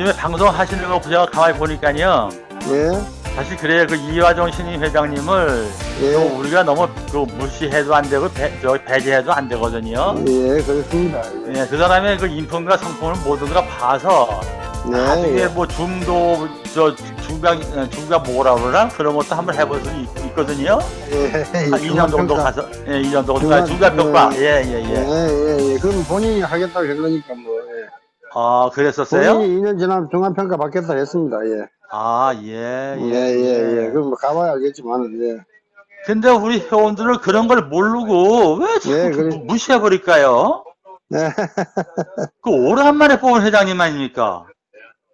요즘에 방송 하시는 거 제가 가만히 보니까요. 예, 사실 그래요. 그 이화정 신임 회장님을 예, 또 우리가 너무 그 무시해도 안 되고 배, 저 배제해도 안 되거든요. 예, 그렇습니다. 예. 예, 그 사람의 그 인품과 성품을 모든 걸 봐서 나중에 네, 뭐 중도 저 중간 어, 중간 뭐라 그러나 그런 것도 한번 해볼 수 있, 있거든요. 예, 한 2년 정도 가서 예, 2년 정도 중간- 중간 평가 예. 예, 예, 예, 예. 예, 예. 그럼 본인이 하겠다고 한 거니까 뭐. 예. 아, 그랬었어요? 본인이 2년 지나면 중간평가 받겠다 했습니다. 예. 아, 예, 예, 예, 예. 그럼 뭐 가봐야 알겠지만, 예. 근데 우리 회원들은 그런 걸 모르고 왜 자꾸 예, 그 그래. 무시해 버릴까요? 네. 그 오랜만에 뽑은 회장님 아닙니까?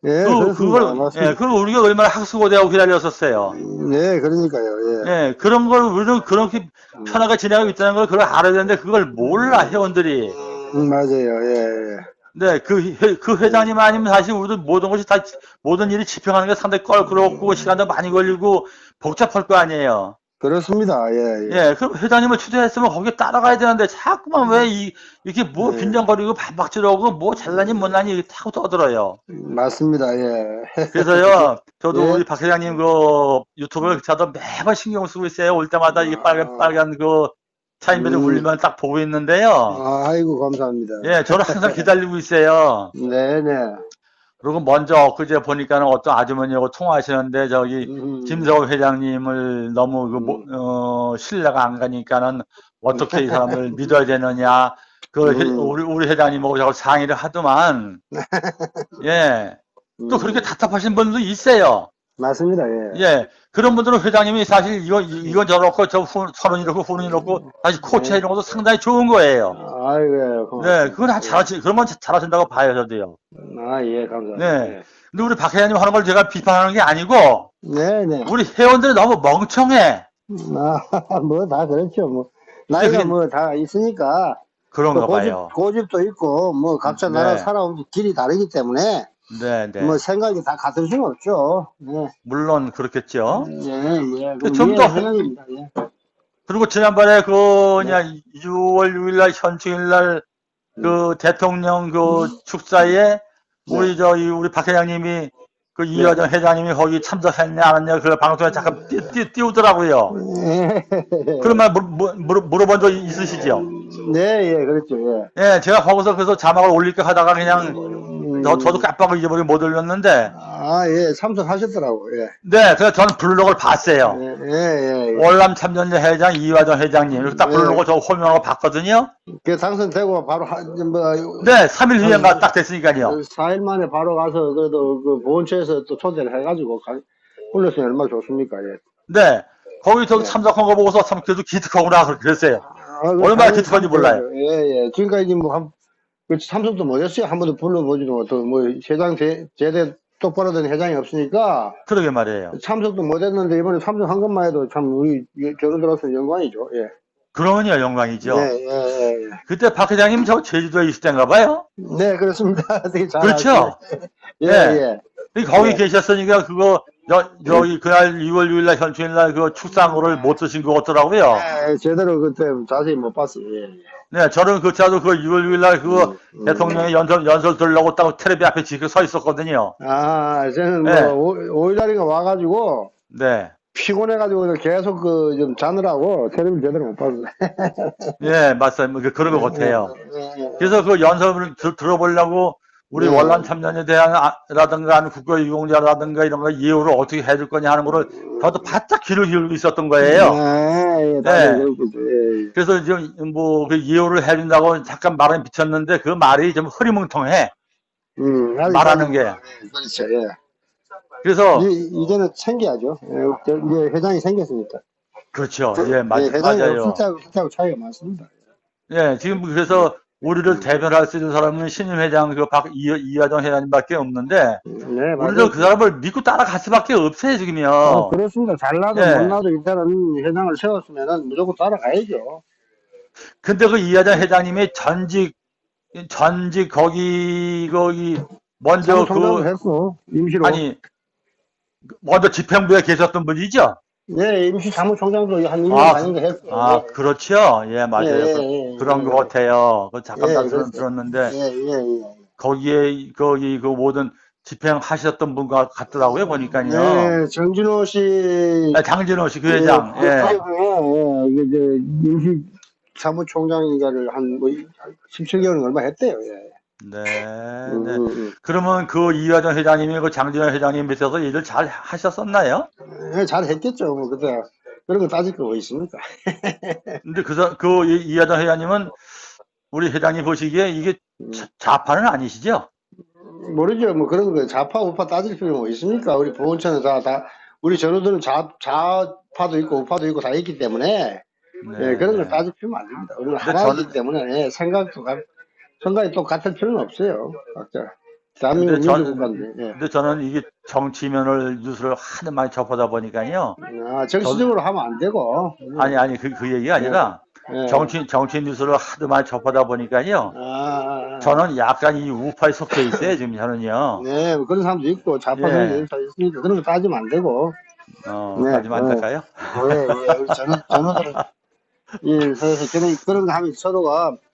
예, 그, 그렇습니다. 그걸, 맞습니다. 예, 그걸 우리가 얼마나 학수고대하고 기다렸었어요. 예, 그러니까요. 예. 예, 그런 걸 우리는 그렇게 편하게 지내고 있다는 걸 그걸 알아야 되는데 그걸 몰라, 회원들이. 음, 맞아요. 예, 예. 네, 그, 회, 그 회장님 아니면 사실 우리도 모든 것이 다, 모든 일이 집행하는 게 상당히 껄끄럽고 시간도 많이 걸리고 복잡할 거 아니에요. 그렇습니다. 예, 예. 예, 그럼 회장님을 추대했으면 거기에 따라가야 되는데 자꾸만 왜 이, 이렇게 뭐 네. 빈정거리고 반박질하고 뭐 잘나니 못나니 이렇게 타고 떠들어요. 맞습니다. 예. 그래서요, 저도 예. 우리 박 회장님 그 유튜브를 저도 매번 신경 쓰고 있어요. 올 때마다 이 빨간, 빨간 그 타임벨이 음. 울리면 딱 보고 있는데요. 아, 아이고, 감사합니다. 예, 저는 항상 기다리고 있어요. 네, 네. 그리고 먼저 엊그제 보니까는 어떤 아주머니하고 통화하시는데 저기 음, 김석호 회장님을 너무 그, 뭐, 어, 신뢰가 안 가니까는 어떻게 이 사람을 믿어야 되느냐. 그, 회- 음. 우리, 우리 회장님하고 자꾸 상의를 하더만. 예. 또 음, 그렇게 답답하신 분도 있어요. 맞습니다. 예. 예. 그런 분들은 회장님이 사실 이거, 이- 이건 저렇고 저 후- 서른 이렇고 후는 이렇고 사실 코치 이런 것도 상당히 좋은 거예요. 아이고, 예. 네. 그건 다 잘하시, 그러면 잘하신다고 봐요, 저도요. 아, 예, 감사합니다. 네. 근데 우리 박 회장님 하는 걸 제가 비판하는 게 아니고 네, 네. 우리 회원들이 너무 멍청해. 아, 뭐, 다 그렇죠. 뭐. 나이가 뭐 다 있으니까. 그런가 고집, 봐요. 고집도 있고, 뭐, 각자 네. 나라 살아온 길이 다르기 때문에, 네, 네. 뭐, 생각이 다 같을 수는 없죠. 네. 물론 그렇겠죠. 예, 예. 그좀 이해 더- 생각입니다. 예. 그리고 지난번에 그 네. 그냥 6월 6일 날 현충일 날 그 대통령 그 축사에 우리 네. 저기 우리 박 회장님이 그 이화정 회장님이 거기 참석했냐 안 했냐 그 방송에 잠깐 띄, 띄, 띄우더라고요. 예. 그런 말 물, 물, 물어본 적 있으시죠? 네, 예, 그렇죠. 예. 예, 제가 거기서 그래서 자막을 올릴까 하다가 그냥 음, 저, 저도 깜빡 잊어버리고 못 올렸는데 아, 예, 참석하셨더라고. 예. 네, 그래서 저는 블로그를 봤어요. 예, 예, 예. 예. 월남 참전자 회장 이화정 회장님 이렇게 딱 네. 블로그 저 호명하고 봤거든요. 그 당선되고 바로 하, 뭐, 네, 3일 후에가 딱 됐으니까요. 4일 만에 바로 가서 그래도 그 보훈처에서 또 초대를 해가지고 가, 불렀으면 얼마나 좋습니까? 예. 네, 거기 저기 네. 참석한 거 보고서 참 그래도 기특하구나 그랬어요. 아, 그 얼마나 기특한지 몰라요. 예, 예. 지금까지 뭐, 한, 그 참석도 못했어요. 한 번도 불러보지도 못하고, 뭐, 회장 제, 제대 똑바로 된 회장이 없으니까, 그러게 말이에요. 참석도 못했는데, 이번에 참석한 것만 해도 참, 우리 결혼 들어서 영광이죠. 예. 그러면요 영광이죠. 네, 예, 예, 예. 그때 박 회장님 저 제주도에 있을 때인가 봐요. 네, 그렇습니다. 되게 잘 그렇죠. 예, 네. 예. 거기 네. 계셨으니까 그거 여, 여기 그날 2월 6일 날 현충일 날 그 축상호를 못 드신 것 같더라고요. 예, 제대로 그때 자세히 못 봤어요. 예, 예. 네, 저는 그 차도 그 6월 6일 날 그거 음, 음. 대통령이 연설 연설 들려고 딱 텔레비 앞에 지켜 서 있었거든요. 아, 저는 네. 뭐, 5일 날인가 와가지고, 네. 피곤해가지고 계속 그 좀 자느라고 텔레비 제대로 못 봤어요. 예, 맞습니다. 그- 그런 것 같아요. 예, 예. 그래서 그 연설을 들, 들어보려고 우리 네. 월남 참전에 대한 아- 라든가 아니면 국가 유공자라든가 이런 거 이해를 어떻게 해줄 거냐 하는 거를 저도 바짝 귀를 기울이고 있었던 거예요. 예, 예, 네. 예, 예. 그래서 지금 뭐그 이해를 해준다고 잠깐 말은 비쳤는데 그 말이 좀 흐리멍텅해 음, 말하는 게. 그렇죠. 예. 그래서 이, 이제는 챙겨야죠. 예, 저- 이제 회장이 생겼으니까. 그렇죠. 예, 맞, 예, 회장이 맞아요. 때하고 그때하고 차이가 많습니다. 예, 지금 그래서 우리를 대변할 수 있는 사람은 신임 회장 그 박 이화정 회장님밖에 없는데 네, 맞아요. 그 사람을 믿고 따라갈 수밖에 없어요 지금요. 어, 그렇습니다. 잘나도 예. 못나도 일단은 회장을 세웠으면은 무조건 따라가야죠. 근데 그 이하장 회장님이 전직 전직 거기 거기 먼저 그 했어. 임시로. 아니 먼저 집행부에 계셨던 분이죠? 예, 임시 사무총장도 한 1년 아, 반인가 했어. 아 그렇죠. 예 맞아요. 예, 그- 예, 예. 그 런 것 같아요. 그 잠깐 예, 난 그렇죠. 들었는데 예, 예, 예. 거기에 거기 그 모든 집행하셨던 분 같- 같더라고요, 보니까요. 네, 정진호 씨. 아, 장진호 씨, 그 회장. 예, 예. 그, 예, 이게 이제 임시 사무총장인가를 한 뭐 17개월 얼마 했대요. 예. 네, 음, 네. 음, 그러면 그 이화정 회장님이 그 장진호 회장님 밑에서 일을 잘 하셨었나요? 음. 예, 잘 했겠죠. 뭐 그때 그런 거 따질 거뭐 있습니까? 근데 그, 사- 그 이- 이화정 회장님은 우리 회장님 보시기에 이게 음. 자- 좌파는 아니시죠? 모르죠. 뭐 그런 거 좌파 우파 따질 필요 뭐 있습니까? 우리 보훈처는 다, 다 우리 전우들은 좌, 좌파도 있고 우파도 있고 다 있기 때문에 네, 예, 그런 걸 네. 따질 필요는 안 됩니다. 우리는 하나이기 저는- 때문에 예, 생각도 가, 생각이 또 같을 필요는 없어요. 각자. 근데 저는- 민주국가인데. 예. 근데 저는 이게 정치면을 뉴스를 하도 많이 접하다 보니까요. 아, 정치적으로 하면 안 되고. 아니, 아니, 그, 그 얘기가 아니라 예. 정치, 정치 뉴스를 하도 많이 접하다 보니까요. 아, 아, 아. 저는 약간 이 우파에 속해 있어요, 지금 저는요. 네, 뭐 그런 사람도 있고 좌파 예. 다 있으니까 그런 거 따지면 안 되고. 어, 네, 하지만 네. 안될까요? 예, 예, 우리 전우, 전우들은 예, 그래서 그런 그런 거 하면 서로가 예,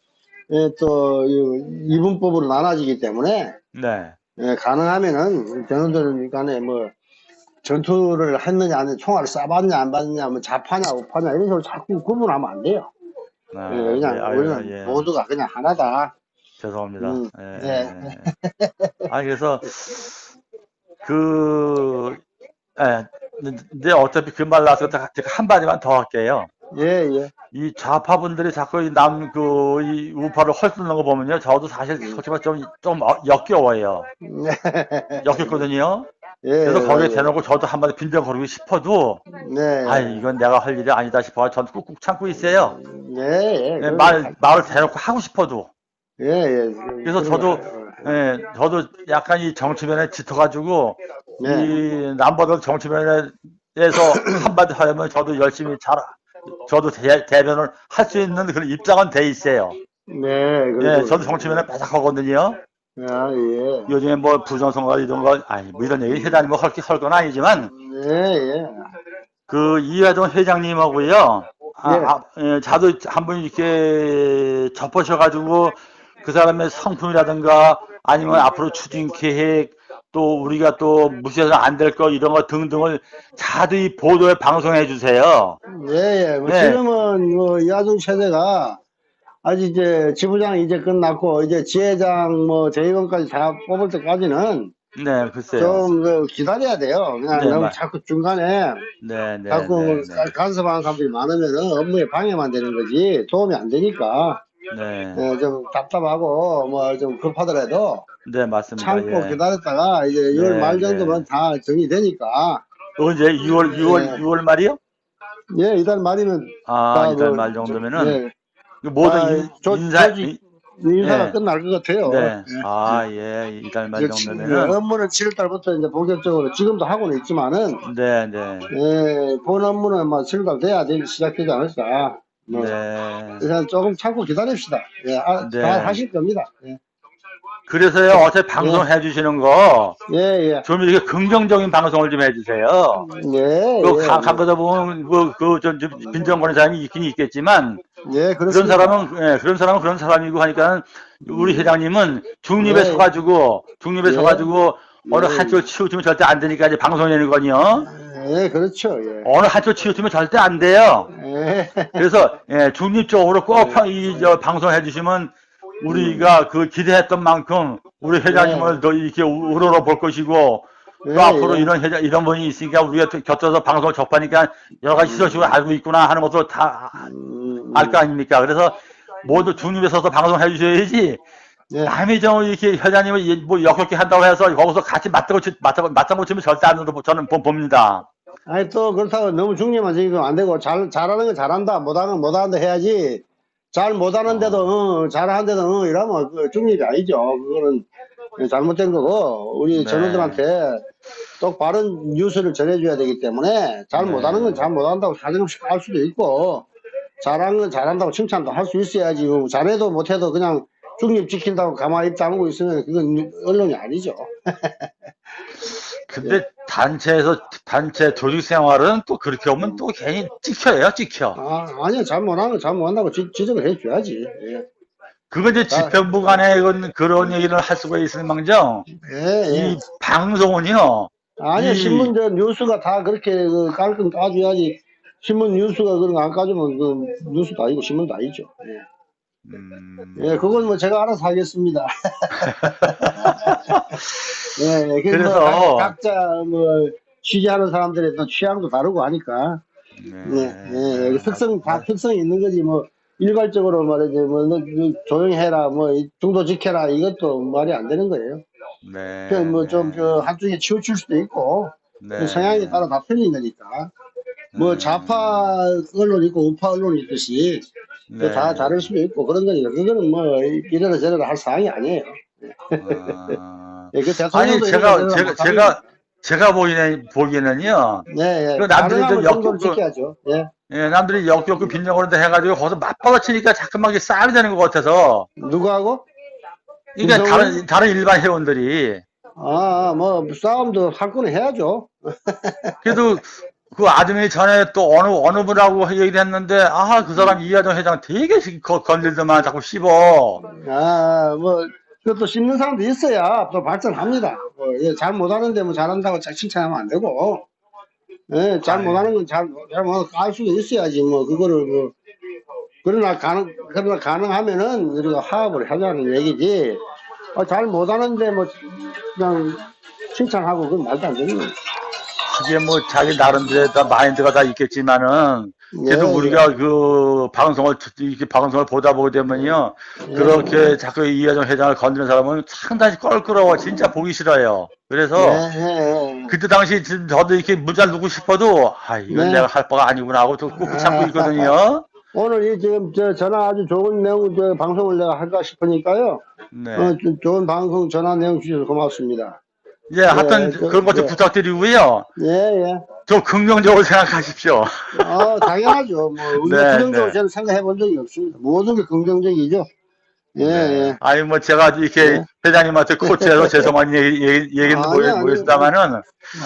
또 이- 이분법으로 나눠지기 때문에 네. 예, 가능하면은 전우들 간에 뭐 전투를 했느냐 아니면 총알을 쏴봤냐 안 봤느냐 뭐 좌파냐 우파냐 이런 식으로 자꾸 구분하면 안 돼요. 아, 예, 그냥 예, 아유, 우리는 예. 모두가 그냥 하나다. 죄송합니다. 음, 예, 네. 예. 아, 그래서, 그, 예, 근데 어차피 그 말 나서 제가 한 마디만 더 할게요. 예, 예. 이 좌파분들이 자꾸 이 남, 그, 이 우파를 헐뜯는 거 보면요. 저도 사실 음. 솔직히 말해 좀, 좀 어- 역겨워요. 역겹거든요. 예, 그래서 거기에 예, 대놓고 저도 한마디 빈정거리고 싶어도, 네. 아 이건 내가 할 일이 아니다 싶어. 전 꾹꾹 참고 있어요. 예, 예. 예, 그런 말, 거- 말을 대놓고 하고 싶어도. 예, 예. 그래서 저도, 예, 저도 약간 이 정치면에 짙어가지고, 네. 이 남보다 정치면에서 한마디 하려면 저도 열심히 잘, 저도 대, 대변을 할 수 있는 그런 입장은 돼 있어요. 네. 예, 저도 정치면에 바삭하거든요. 아, 예. 요즘에 뭐 부정선거 이런 거, 아니, 뭐 이런 얘기 회장님 뭐 할, 할건 아니지만, 예, 예. 그 이화정 회장님하고요. 아, 예. 아, 예, 자도 한 분 이렇게 접하셔가지고 그 사람의 성품이라든가 아니면 앞으로 추진 계획 또 우리가 또 무시해서 안될거 이런 거 등등을 자세히 보도에 방송해 주세요. 예, 예. 뭐 네. 지금은 뭐 야중 체제가 아직 이제 지부장 이제 끝났고 이제 지회장 뭐 대의원까지 다 뽑을 때까지는 네, 글쎄요. 좀그 기다려야 돼요. 그냥 네, 너무 맞- 자꾸 중간에 네, 네, 자꾸 네, 뭐 가- 간섭하는 사람들이 많으면은 업무에 방해만 되는 거지 도움이 안 되니까 네, 예, 좀 답답하고 뭐 좀 급하더라도 네, 맞습니다. 참고 예. 기다렸다가 이제 6월 네, 말 네. 정도면 다 정리되니까 언제 6월 6월 네. 6월 말이요? 예 이달 말이면 아, 다 이달 뭐말 정도면은 예, 그 모든 아, 인, 조- 인사 조직- 인사가 네. 끝날 것 같아요. 네. 아, 예. 이달 말 지- 정도면은 예, 업무는 7월 달부터 이제 본격적으로 지금도 하고는 있지만은 네, 네. 예, 본 업무는 뭐 7월 달 돼야 되 시작되지 않을까. 뭐 네. 그래서 조금 참고 기다립시다. 예, 아, 네. 잘 하실 겁니다. 예, 그래서요, 어차피 방송 해 주시는 거, 예, 예. 좀 이렇게 긍정적인 방송을 좀 해주세요. 예, 그, 예, 가, 가보다 보면, 그, 그, 좀, 좀 빈정거리는 사람이 있긴 있겠지만, 예, 그런 그렇습니다. 사람은, 예, 그런 사람은 그런 사람이고 하니까, 우리 회장님은 중립에 네. 서가지고, 중립에 네. 서가지고, 어느 네. 한쪽 치우치면 절대 안 되니까 이제 방송하는 거요. 예, 그렇죠. 예. 어느 한쪽 치우치면 절대 안 돼요. 예, 그래서 예, 중립적으로 꼭이저 방송해 주시면 우리가 그 기대했던 만큼 우리 회장님을 더 이렇게 우- 우러러 볼 것이고 예, 또 앞으로 예. 이런 회장 이런 분이 있으니까 우리가 또 곁들여서 방송을 접하니까 여러 가지 시설식으로 알고 있구나 하는 것도 다 음, 알 거 아닙니까? 그래서 모두 중립에 서서 방송해 주셔야지 예. 남이 좀 이렇게 회장님을 이- 뭐 역겹게 한다고 해서 거기서 같이 맞다고 치- 맞다고 맞장구 치면 절대 안 된다고 저는 보- 봅니다. 아니 또 그렇다고 너무 중립만 지금 안 되고 잘 잘하는 건 잘한다 못하는 건 못한다 해야지 잘 못하는데도 어, 잘하는데도 어, 이러면 그 중립이 아니죠. 그거는 잘못된 거고 우리 네. 전우들한테 똑바른 뉴스를 전해줘야 되기 때문에 잘 네. 못하는 건 잘 못한다고 사정없이 할 수도 있고 잘하는 건 잘한다고 칭찬도 할 수 있어야지. 뭐 잘해도 못해도 그냥 중립 지킨다고 가만히 입 다물고 있으면 그건 언론이 아니죠. 근데 단체에서 단체 조직 생활은 또 그렇게 오면 또 괜히 찍혀요, 찍혀. 아 아니야 잘 못하는 건잘 못한다고 지, 지적을 해줘야지 예. 그거 이제 집행부 간에 그런, 그런 얘기를 할 수가 있을 망정, 예, 예. 이 방송은요, 아니요, 이- 신문, 저, 뉴스가 다 그렇게, 그, 깔끔 까줘야지. 신문 뉴스가 그런 거 안 까주면, 그, 뉴스도 아니고, 신문도 아니죠. 예. 음, 예, 그건 뭐 제가 알아서 하겠습니다. 예, 예, 그래서 그래서- 뭐 각, 자 뭐, 취재하는 사람들의 또 취향도 다르고 하니까. 예, 예, 예, 특성, 다 특성이 있는 거지, 뭐, 일괄적으로 말이지, 뭐, 조용히 해라, 뭐, 이 중도 지켜라, 이것도 말이 안 되는 거예요. 네. 그, 뭐, 좀, 저, 한쪽에 치우칠 수도 있고, 네. 그 성향에 따라 다 틀린 거니까. 뭐, 네. 좌파 언론 있고, 우파 언론 있듯이, 또 네. 다 다를 수도 있고, 그런 거니까. 그거는 뭐, 이래라 저래라 할 사항이 아니에요. 아. 예, 그 아니, 제가, 제가, 제가, 제가 보기에는, 보기에는요, 네, 예. 그 남들이 좀 역겹고- 지켜야죠. 예. 예, 남들이 역겹고 빈정거린다 해가지고 거기서 맞받아치니까 자꾸만 이게 싸움이 되는 것 같아서, 누구하고? 그러니까 빈정을? 다른, 다른 일반 회원들이, 아, 뭐, 싸움도 할 거는 해야죠. 그래도 그 아줌이 전에 또 어느, 어느 분하고 얘기를 했는데, 아, 그 사람 이하정 회장 되게 건들더만 자꾸 씹어. 아, 뭐, 그것도 씹는 사람도 있어야 또 발전합니다. 뭐, 예, 잘 못하는데 뭐 잘한다고 자- 칭찬하면 안 되고, 예, 잘. 못하는 건 잘, 잘 못, 알 수도 있어야지, 뭐, 그거를 뭐, 그러나 가능, 그러나 가능하면은 우리가 화합을 하자는 얘기지, 아, 잘 못하는데 뭐, 그냥 칭찬하고 그건 말도 안 되는 거예요. 그게 뭐 자기 나름대로 다 마인드가 다 있겠지만은, 그래도 예, 우리가 그 방송을, 듣- 이렇게 방송을 보다 보게 되면요, 예. 그렇게 자꾸 이하정 회장을 건드는 사람은 상당히 껄끄러워. 진짜 보기 싫어요. 그래서, 예, 예, 예. 그때 당시 진- 저도 이렇게 문자를 누고 싶어도, 아, 이건 네. 내가 할 바가 아니구나 하고 또 꾹꾹 참고 있거든요. 오늘 이 지금 저 전화 아주 좋은 내용 저 방송을 내가 할까 싶으니까요. 네. 어, 좀 좋은 방송 전화 내용 주셔서 고맙습니다. 예, 하여튼 그- 그런 것좀 예. 부탁드리고요. 예, 예. 좀 긍정적으로 생각하십시오. 어, 당연하죠. 뭐, 우리가 네, 부정적으로 네. 저는 생각해 본 적이 없습니다. 모든 게 긍정적이죠. 예, 예. 아니, 뭐, 제가 이렇게 네. 회장님한테 코치해서 죄송한 얘기, 얘기, 얘기는 아니,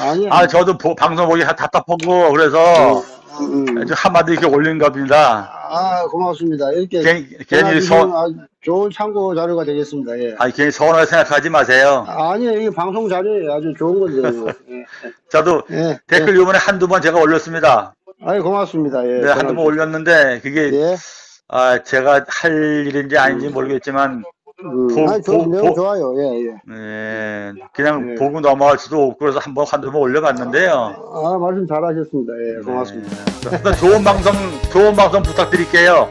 아니, 아니, 아, 저도 보- 방송 보기 답답하고, 그래서, 음, 음. 좀 한마디 이렇게 올린 겁니다. 아, 고맙습니다. 이렇게 괜히, 전화 괜히 주시면 서, 아주 좋은 참고 자료가 되겠습니다. 예. 아니, 괜히 서운하게 생각하지 마세요. 아니요, 이게 방송 자료예요. 아주 좋은 건데. 이거. 저도 예. 예. 댓글 요번에 한두 번 제가 올렸습니다. 아이, 고맙습니다. 예. 네, 한두 번 올렸는데, 그게, 예. 아, 제가 할 일인지 아닌지 모르겠지만, 음. 보- 아니, 저 보- 보- 좋아요. 예, 예. 네, 그냥 네. 보고 넘어갈 수도 없고, 그래서 한 번, 한두 번 올려봤는데요. 아, 말씀 잘하셨습니다. 예, 고맙습니다. 네. 좋은 방송, 좋은 방송 부탁드릴게요.